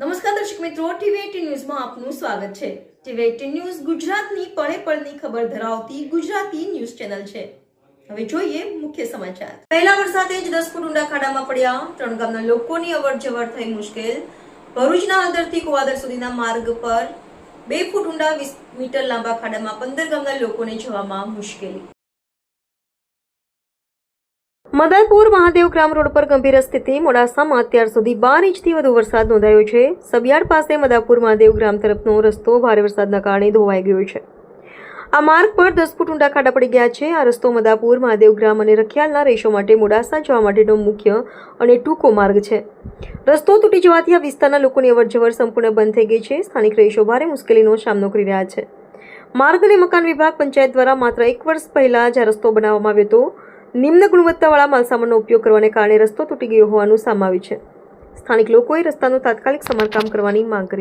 નમસ્કાર દર્શક મિત્રો ટીવી ન્યૂઝમાં આપનું સ્વાગત છે. ટીવી એટીન ન્યૂઝ ગુજરાતની પળે પળની ખબર ધરાવતી ગુજરાતી ન્યૂઝ ચેનલ છે. હવે જોઈએ મુખ્ય સમાચાર. પહેલા વરસાદે જ દસ ફૂટ ઊંડા ખાડામાં પડ્યા. ત્રણ ગામના લોકોની અવર જવર થઈ મુશ્કેલ. ભરૂચના હળદરથી કુવાદર સુધીના માર્ગ પર બે ફૂટ ઊંડા મીટર લાંબા ખાડામાં પંદર ગામના લોકોને જવામાં મુશ્કેલી. મદલપુર મહાદેવ ગ્રામ રોડ પર ગંભીર સ્થિતિ. મોડાસામાં અત્યાર સુધી બાર ઇંચથી વધુ વરસાદ નોંધાયો છે. સબિયાડ પાસે મદાપુર મહાદેવ ગ્રામ તરફનો રસ્તો ભારે વરસાદના કારણે ધોવાઈ ગયો છે. આ માર્ગ પર દસ ફૂટ ઊંડા ખાડા પડી ગયા છે. આ રસ્તો મદાપુર મહાદેવ ગ્રામ અને રખિયાલના રેશો માટે મોડાસા જવા માટેનો મુખ્ય અને ટૂંકો માર્ગ છે. રસ્તો તૂટી જવાથી આ વિસ્તારના લોકોની અવરજવર સંપૂર્ણ બંધ થઈ ગઈ છે. સ્થાનિક રહીશો ભારે મુશ્કેલીનો સામનો કરી રહ્યા છે. માર્ગ અને મકાન વિભાગ પંચાયત દ્વારા માત્ર એક વર્ષ પહેલાં જ આ રસ્તો બનાવવામાં આવ્યો હતો. નિમ્ન ગુણવત્તાવાળા માલસામાનનો ઉપયોગ કરવાને કારણે રસ્તો તૂટી ગયો હોવાનું સામે આવ્યું છે. સ્થાનિક લોકોએ રસ્તાનું તાત્કાલિક સમારકામ કરવાની માંગ કરી છે.